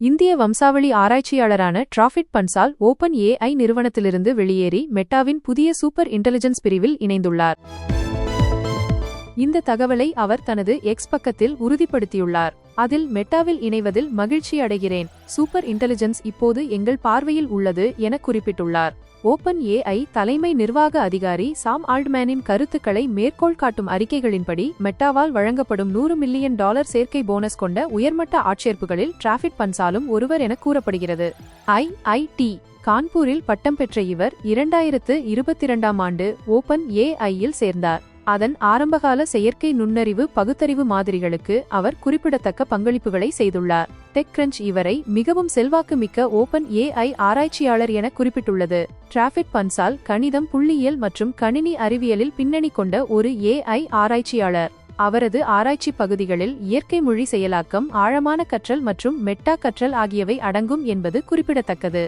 இந்திய வம்சாவளி ஆராய்ச்சியாளரான டிராஃபிட் பன்சால் ஓபன் ஏஐ நிறுவனத்திலிருந்து வெளியேறி மெட்டாவின் புதிய சூப்பர் இன்டெலிஜென்ஸ் பிரிவில் இணைந்துள்ளார். இந்த தகவலை அவர் தனது எக்ஸ் பக்கத்தில் உறுதிப்படுத்தியுள்ளார். அதில் மெட்டாவில் இணைவதில் மகிழ்ச்சி அடைகிறேன். சூப்பர் இன்டெலிஜென்ஸ் இப்போது எங்கள் பார்வையில் உள்ளது என குறிப்பிட்டுள்ளார். ஓபன் ஏஐ தலைமை நிர்வாக அதிகாரி சாம் ஆல்ட்மேனின் கருத்துக்களை மேற்கோள் காட்டும் அறிக்கைகளின்படி மெட்டாவால் வழங்கப்படும் நூறு மில்லியன் டாலர் சேர்க்கை போனஸ் கொண்ட உயர்மட்ட ஆட்சேர்ப்புகளில் டிராஃபிக் பன்சாலும் ஒருவர் என கூறப்படுகிறது. ஐஐடி கான்பூரில் பட்டம் பெற்ற இவர் இரண்டாயிரத்து இருபத்தி இரண்டாம் ஆண்டு ஓபன் ஏஐயில் சேர்ந்தார். அதன் ஆரம்பகால செயற்கை நுண்ணறிவு பகுத்தறிவு மாதிரிகளுக்கு அவர் குறிப்பிடத்தக்க பங்களிப்புகளை செய்துள்ளார். டெக் கிரன்ச் இவரை மிகவும் செல்வாக்கு மிக்க ஓபன் ஏஐ ஆராய்ச்சியாளர் என குறிப்பிட்டுள்ளது. டிராஃபிக் பன்சால் கணிதம் புள்ளியியல் மற்றும் கணினி அறிவியலில் பின்னணி கொண்ட ஒரு ஏஐ ஆராய்ச்சியாளர். அவரது ஆராய்ச்சி பகுதிகளில் இயற்கை மொழி செயலாக்கம் ஆழமான கற்றல் மற்றும் மெட்டா கற்றல் ஆகியவை அடங்கும் என்பது குறிப்பிடத்தக்கது.